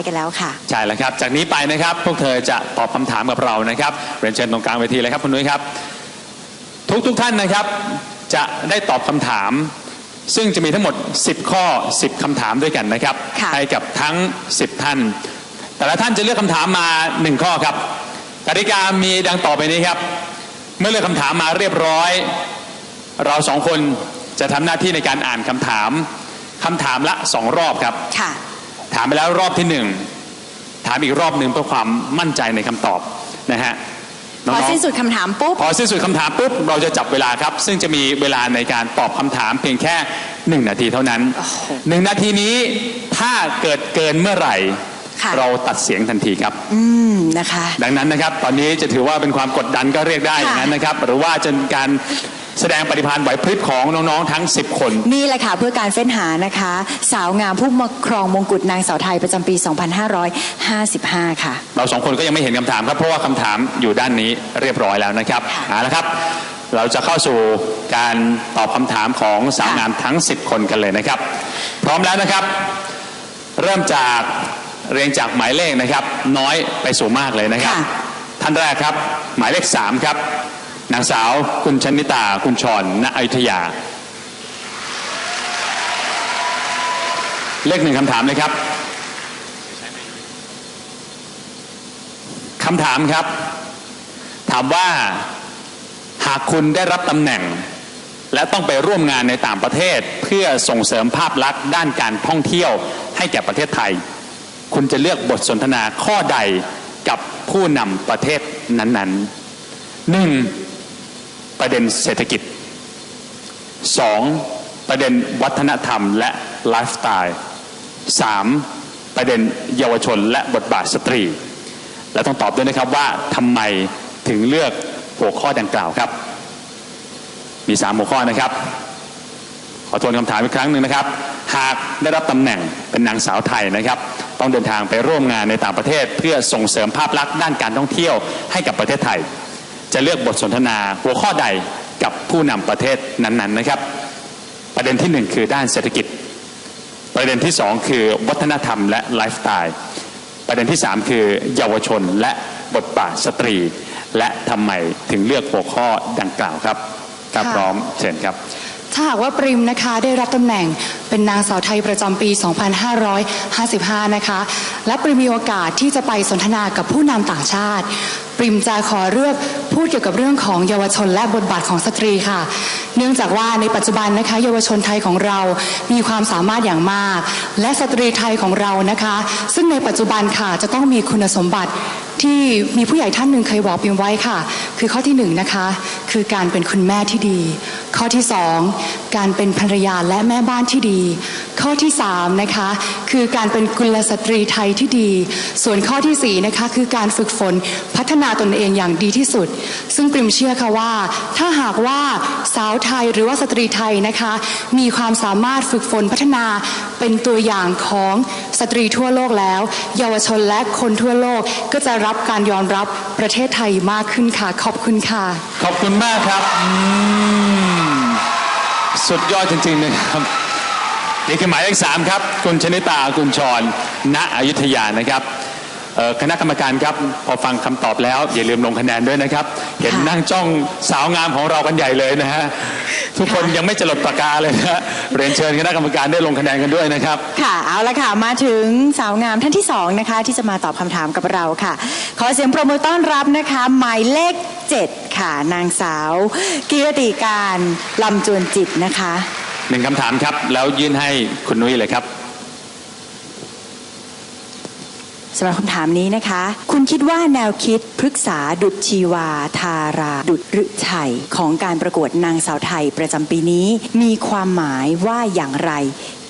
ายกันแล้วค่ะ ใช่แล้วครับ จากนี้ไปนะครับ พวกเธอจะตอบคำถามกับเรานะครับเรียนเชิญตรงกลางเวทีเลยครับคุณนุ้ยครับ ทุกทุกๆท่านนะครับ จะได้ตอบคำถาม ซึ่งจะมีทั้งหมด 10 ข้อ 10คำถามด้วยกันนะครับค่ะให้กับทั้ง 10 ท่าน แต่ละท่านจะเลือกคำถามมา 1 ข้อครับกติกามีดังต่อไปนี้ครับ เมื่อเลือกคำถามมาเรียบร้อย เราสองคนจะทำหน้าที่ในการอ่านคำถามคำถามละสองรอบครับค่ะ ถามไปแล้วรอบที่หนึ่งถามอีกรอบหนึ่งเพื่อความมั่นใจในคำตอบนะฮะพอน้องๆสิ้นสุดคำถามปุ๊บพอสิ้นสุดคำถามปุ๊บเราจะจับเวลาครับ ซึ่งจะมีเวลาในการตอบคำถามเพียงแค่หนึ่งนาทีเท่านั้นโอ้โหหนึ่งนาทีนี้ถ้าเกิดเกินเมื่อไหร่ค่ะเราตัดเสียงทันทีครับ อืมนะคะ ดังนั้นนะครับ ตอนนี้จะถือว่าเป็นความกดดันก็เรียกได้ค่ะอย่างนั้นนะครับ หรือว่าจะเป็นการ แสดงปฏิภาณไหวพริบของน้องๆทั้ง 10 คน นี่แหละค่ะเพื่อการเฟ้นหานะคะ สาวงามผู้มาครองมงกุฎนางสาวไทยประจำปี 2555 ค่ะ เราสองคนก็ยังไม่เห็นคำถามครับ เพราะว่าคำถามอยู่ด้านนี้เรียบร้อยแล้วนะครับค่ะเอาละครับ เราจะเข้าสู่การตอบคำถามของสาวค่ะงามทั้ง 10 คนกันเลยนะครับ พร้อมแล้วนะครับ เริ่มจากเรียงจากหมายเลขนะครับ น้อยไปสู่มากเลยนะครับ ค่ะ ท่านแรกครับ หมายเลขสามครับ นางสาวคุณชนิตาคุณชรณอยุธยา เลขหนึ่งคำถามเลยครับคำถามครับ ถามว่าหากคุณได้รับตำแหน่ง และต้องไปร่วมงานในต่างประเทศเพื่อส่งเสริมภาพลักษณ์ด้านการท่องเที่ยวให้แก่ประเทศไทย คุณจะเลือกบทสนทนาข้อใดกับผู้นำประเทศนั้นๆหนึ่ง ประเด็นเศรษฐกิจสองประเด็นวัฒนธรรมและไลฟ์สไตล์สามประเด็นเยาวชนและบทบาทสตรี และต้องตอบด้วยนะครับว่าทำไมถึงเลือกหัวข้อดังกล่าวครับ มีสามหัวข้อนะครับ ขอทวนคำถามอีกครั้งหนึ่งนะครับ หากได้รับตำแหน่งเป็นนางสาวไทยนะครับ ต้องเดินทางไปร่วมงานในต่างประเทศ เพื่อส่งเสริมภาพลักษณ์ด้านการท่องเที่ยวให้กับประเทศไทย จะเลือกบทสนทนาหัวข้อใดกับผู้นำประเทศนั้นๆนะครับ ประเด็นที่หนึ่งคือด้านเศรษฐกิจ ประเด็นที่สองคือวัฒนธรรมและไลฟ์สไตล์ประเด็นที่3คือเยาวชนและบทบาทสตรี และทำไมถึงเลือกหัวข้อดังกล่าวครับถ้าค่ะพร้อมเชิญครับ ถ้าหากว่าปริมนะคะได้รับตำแหน่งเป็นนางสาวไทยประจำปี 2555 นะคะ และปริมมีโอกาสที่จะไปสนทนากับผู้นำต่างชาติ ปริมจะขอเลือกพูดเกี่ยวกับเรื่องของเยาวชนและบทบาทของสตรีค่ะ เนื่องจากว่าในปัจจุบันนะคะ เยาวชนไทยของเรามีความสามารถอย่างมาก และสตรีไทยของเรานะคะ ซึ่งในปัจจุบันค่ะจะต้องมีคุณสมบัติที่มีผู้ใหญ่ท่านหนึ่งเคยบอกปิมไว้ค่ะ คือข้อที่หนึ่งนะคะคือการเป็นคุณแม่ที่ดี ข้อที่สองการเป็นภรรยาและแม่บ้านที่ดี ข้อที่สามนะคะคือการเป็นกุลสตรีไทยที่ดี ส่วนข้อที่สี่นะคะคือการฝึกฝนพัฒนาตนเองอย่างดีที่สุด ซึ่งปริมเชื่อค่ะว่า ถ้าหากว่าสาวไทยหรือว่าสตรีไทยนะคะมีความสามารถฝึกฝนพัฒนาเป็นตัวอย่างของสตรีทั่วโลกแล้ว เยาวชนและคนทั่วโลกก็จะรับการยอมรับประเทศไทยมากขึ้นค่ะอบคุณค่ะ ขอบคุณมากครับอืมสุดยอดจริงๆนะครับนี่คือหมายเลขสามครับ คุณชนิตา คุณชรณอยุธยานะครับ คณะกรรมการครับ พอฟังคำตอบแล้ว อย่าลืมลงคะแนนด้วยนะครับ เห็นค่ะนั่งจ้องสาวงามของเรากันใหญ่เลยนะฮะทุกคนยังไม่จะหลดปากกาเลยนะฮะเรียนเชิญคณะกรรมการได้ลงคะแนนกันด้วยนะครับ ค่ะเอาละค่ะมาถึงสาวงามท่านที่สองนะคะที่จะมาตอบคำถามกับเราค่ะ ขอเสียงปรบมือต้อนรับนะคะ หมายเลขเจ็ดค่ะ นางสาวกิรติการลำจวนจิตนะคะหนึ่งคำถามครับ แล้วยื่นให้คุณนุ้ยเลยครับ สำหรับคำถามนี้นะคะ คุณคิดว่าแนวคิดพฤกษาดุจชีวา ทารา ดุจฤชัยของการประกวดนางสาวไทยประจำปีนี้ มีความหมายว่าอย่างไร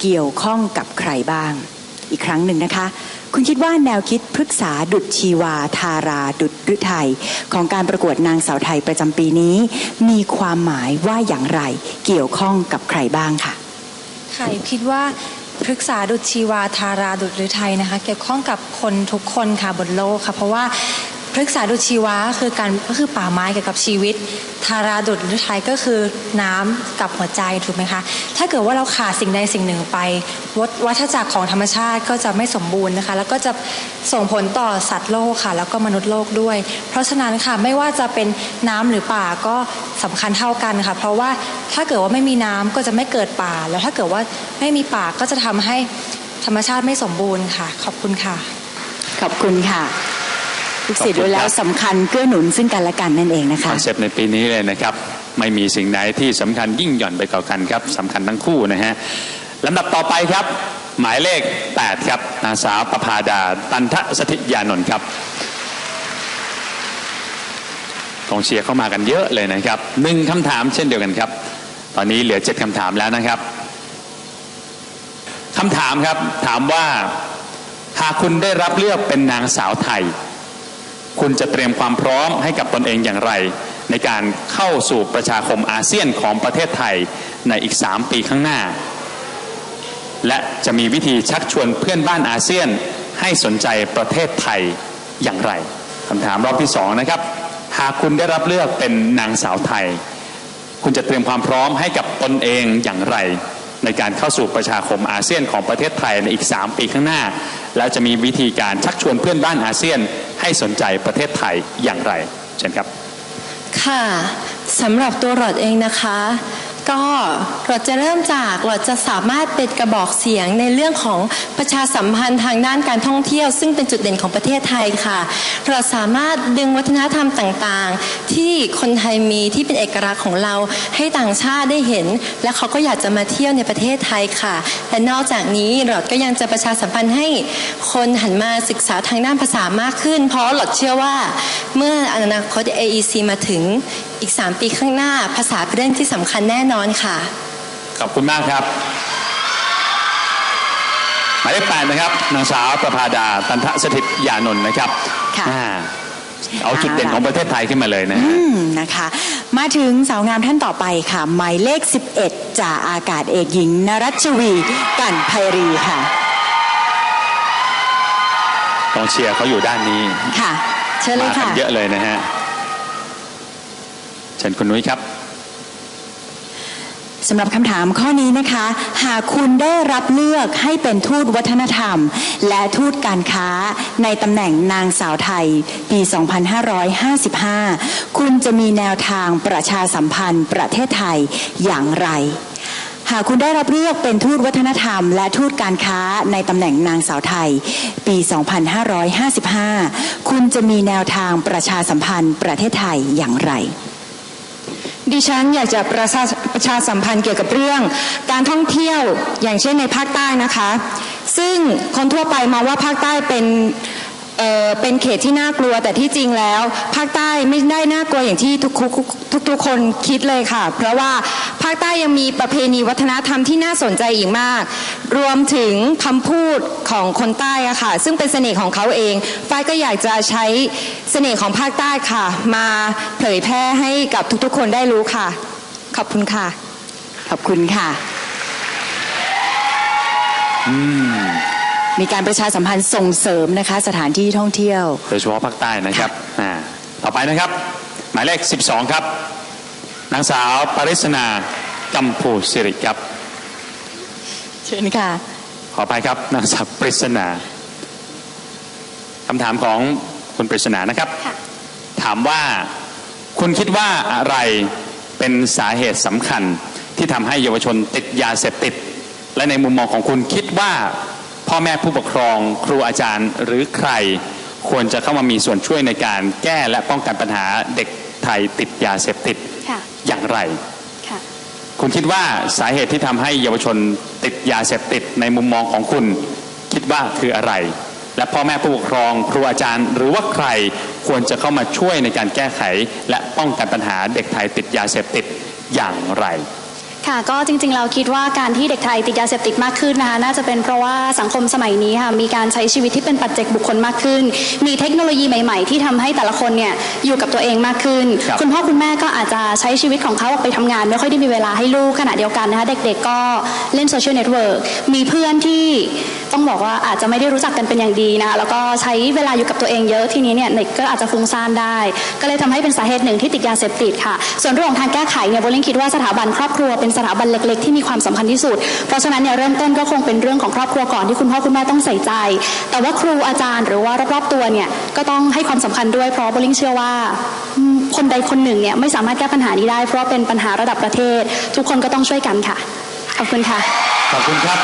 เกี่ยวข้องกับใครบ้าง อีกครั้งหนึ่งนะคะ คุณคิดว่าแนวคิดพฤกษาดุจชีวา ทารา ดุจฤทัยของการประกวดนางสาวไทยประจำปีนี้ มีความหมายว่าอย่างไรเกี่ยวข้องกับใครบ้างค่ะค่ะคิดว่า พฤกษาดุจชีวาทาราดุจฤทัยนะคะ เกี่ยวข้องกับคนทุกคนค่ะบนโลกค่ะ เพราะว่า พฤกษาดุจชีวะคือการก็คือป่าไม้เกี่ยวกับชีวิตทาราดุจหรือไทยก็คือน้ำกับหัวใจถูกไหมคะ ถ้าเกิดว่าเราขาดสิ่งใดสิ่งหนึ่งไปวัฏจักรของธรรมชาติก็จะไม่สมบูรณ์นะคะ แล้วก็จะส่งผลต่อสัตว์โลกค่ะ แล้วก็มนุษย์โลกด้วย เพราะฉะนั้นค่ะไม่ว่าจะเป็นน้ำหรือป่าก็สำคัญเท่ากันค่ะ เพราะว่าถ้าเกิดว่าไม่มีน้ำก็จะไม่เกิดป่า แล้วถ้าเกิดว่าไม่มีป่าก็จะทำให้ธรรมชาติไม่สมบูรณ์ค่ะ ขอบคุณค่ะ ขอบคุณค่ะ ทุกสิทธิ์ขอบคุณดูแล้วครับสำคัญเกื้อหนุนซึ่งกันและกันนั่นเองนะคคะอนเซปต์ในปีนี้เลยนะครับ ไม่มีสิ่งไหนที่สำคัญยิ่งหย่อนไปกว่ากันครับสำคัญทั้งคู่นะฮะลำดับต่อไปครับ หมายเลข 8 ครับนางสาวประภาดา ตันทสถิยานนท์ครับกองเชียร์เข้ามากันเยอะเลยนะครับหนึ่งคำถามเช่นเดียวกันครับ ตอนนี้เหลือเจ็ดคำถามแล้วนะครับคำถามครับถามว่าหากคุณได้รับเลือกเป็นนางสาวไทย คุณจะเตรียมความพร้อมให้กับตนเองอย่างไร ในการเข้าสู่ประชาคมอาเซียนของประเทศไทยในอีก 3 ปีข้างหน้า และจะมีวิธีชักชวนเพื่อนบ้านอาเซียนให้สนใจประเทศไทยอย่างไรคำถามรอบที่สองนะครับหากคุณได้รับเลือกเป็นนางสาวไทย คุณจะเตรียมความพร้อมให้กับตนเองอย่างไร ในการเข้าสู่ประชาคมอาเซียนของประเทศไทยในอีก 3 ปีข้างหน้า แล้วจะมีวิธีการชักชวนเพื่อนบ้านอาเซียน ให้สนใจประเทศไทยอย่างไรเช่นครับ ค่ะสำหรับตัวหลอดเองนะคะ ก็หลอดจะเริ่มจากหลอดจะสามารถเป็นกระบอกเสียงในเรื่องของประชาสัมพันธ์ทางด้านการท่องเที่ยว ซึ่งเป็นจุดเด่นของประเทศไทยค่ะหลอดสามารถดึงวัฒนธรรมต่างๆ ที่คนไทยมีที่เป็นเอกลักษณ์ของเราให้ต่างชาติได้เห็น และเขาก็อยากจะมาเที่ยวในประเทศไทยค่ะ และนอกจากนี้หลอดก็ยังจะประชาสัมพันธ์ให้คนหันมาศึกษาทางด้านภาษามากขึ้น เพราะหลอดเชื่อว่าเมื่ออนาคต AEC มาถึง อีก 3 ปีข้างหน้าภาษาเป็นเรื่องที่สำคัญแน่นอนค่ะ ขอบคุณมากครับ หมายเลขแปดนะครับนางสาวประภาดาตันทสถิตยานนท์นะครับค่ะ อ่าเอาจุดเด่นของประเทศไทยขึ้นมาเลยนะฮะ อืมนะคะ มาถึงสาวงามท่านต่อไปค่ะ หมายเลข 11จ่าอากาศเอกหญิง นรัชวีกันไพรีค่ะ กองเชียร์เขาอยู่ด้านนี้ค่ะ เชิญเลมายกัค่ะเยอะเลยนะฮะ เชิญคุณนุ้ยครับสำหรับคำถามข้อนี้นะคะ หากคุณได้รับเลือกให้เป็นทูตวัฒนธรรม และทูตการค้าในตำแหน่งนางสาวไทย ปี 2555 คุณจะมีแนวทางประชาสัมพันธ์ประเทศไทยอย่างไร หากคุณได้รับเลือกเป็นทูตวัฒนธรรม และทูตการค้าในตำแหน่งนางสาวไทย ปี 2555 คุณจะมีแนวทางประชาสัมพันธ์ประเทศไทยอย่างไร ดิฉันอยากจะประชาประชาสัมพันธ์เกี่ยวกับเรื่อง การท่องเที่ยวอย่างเช่นในภาคใต้นะคะ ซึ่งคนทั่วไปมองว่าภาคใต้เป็นเอ่อเป็นเขตที่น่ากลัวแต่ที่จริงแล้ว ภาคใต้ไม่ได้น่ากลัวอย่างที่ทุกทุกทุกทุกคนคิดเลยค่ะ เพราะว่าาคใต้ยังมีประเพณีวัฒนธรรมที่น่าสนใจอีกมาก รวมถึงคำพูดของคนใต้อะค่ะ ซึ่งเป็นเสน่ห์ของเขาเอง ฝ้ายก็อยากจะใช้เสน่ห์ของภาคใต้ค่ะ มาเผยแพร่ให้กับทุกๆ คนได้รู้ค่ะ ขอบคุณค่ะ ขอบคุณค่ะ มีการประชาสัมพันธ์ส่งเสริมนะคะ สถานที่ท่องเที่ยว โดยเฉพาะภาคใต้นะครับอ่าต่อไปนะครับ หมายเลข 12 ครับ นางสาวปริศนากัมพูสิริครับ เชิญค่ะ ขออภัยครับนางสาวปริศนาคำถามของคุณปริศนานะครับ ถามว่าคุณคิดว่าอะไรเป็นสาเหตุสำคัญที่ทำให้เยาวชนติดยาเสพติด และในมุมมองของคุณคิดว่าพ่อแม่ผู้ปกครองครูอาจารย์หรือใครควรจะเข้ามามีส่วนช่วยในการแก้และป้องกันปัญหาเด็ก ไทยติดยาเสพติดค่ะอย่างไรค่ะคุณคิดว่าสาเหตุที่ทำให้เยาวชนติดยาเสพติดในมุมมองของคุณ คิดว่าคืออะไร และพ่อแม่ผู้ปกครองครูอาจารย์ หรือว่าใครควรจะเข้ามาช่วยในการแก้ไข และป้องกันปัญหาเด็กไทยติดยาเสพติดอย่างไร ค่ะก็จริงๆเราคิดว่าการที่เด็กไทยติดยาเสพติดมากขึ้นนะคะน่าจะเป็นเพราะว่าสังคมสมัยนี้ค่ะมีการใช้ชีวิตที่เป็นปัจเจกบุคคลมากขึ้น มีเทคโนโลยีใหม่ ๆ ที่ทำให้แต่ละคนเนี่ยอยู่กับตัวเองมากขึ้นครับณพ่อคุณแม่ก็อาจจะใช้ชีวิตของเขาออกไปทำงาน ไม่ค่อยได้มีเวลาให้ลูกขณะเดียวกันนะคะเด็กๆก็เล่นโซเชียลเน็ตเวิร์กมีเพื่อนที่ต้องบอกว่าอาจจะไม่ได้รู้จักกันเป็นอย่างดีนะคะแล้วก็ใช้เวลาอยู่กับตัวเองเยอะทีนี้เนี่ยเด็กก็อาจจะฟุ้งซ่านได้ ก็เลยทำให้เป็นสาเหตุหนึ่งที่ติดยาเสพติดค่ะ ส่วนเรื่องของทางแก้ไขเนี่ยโบลิงคิดว่าสถาบันครอบครัวเป็นสถาบันเล็ก ๆ ที่มีความสำคัญที่สุด เพราะฉะนั้นเนี่ยเริ่มต้นก็คงเป็นเรื่องของครอบครัวก่อนที่คุณพ่อคุณแม่ต้องใส่ใจ แต่ว่าครูอาจารย์หรือว่ารอบๆตัวเนี่ยก็ต้องให้ความสำคัญด้วยเพราะโบลิงเชื่อว่าคนใดคนหนึ่งเนี่ยไม่สามารถแก้ปัญหานี้ได้ เพราะเป็นปัญหาระดับประเทศ ทุกคนก็ต้องช่วยกันค่ะ ขอบคุณค่ะ ขอบคุณครับ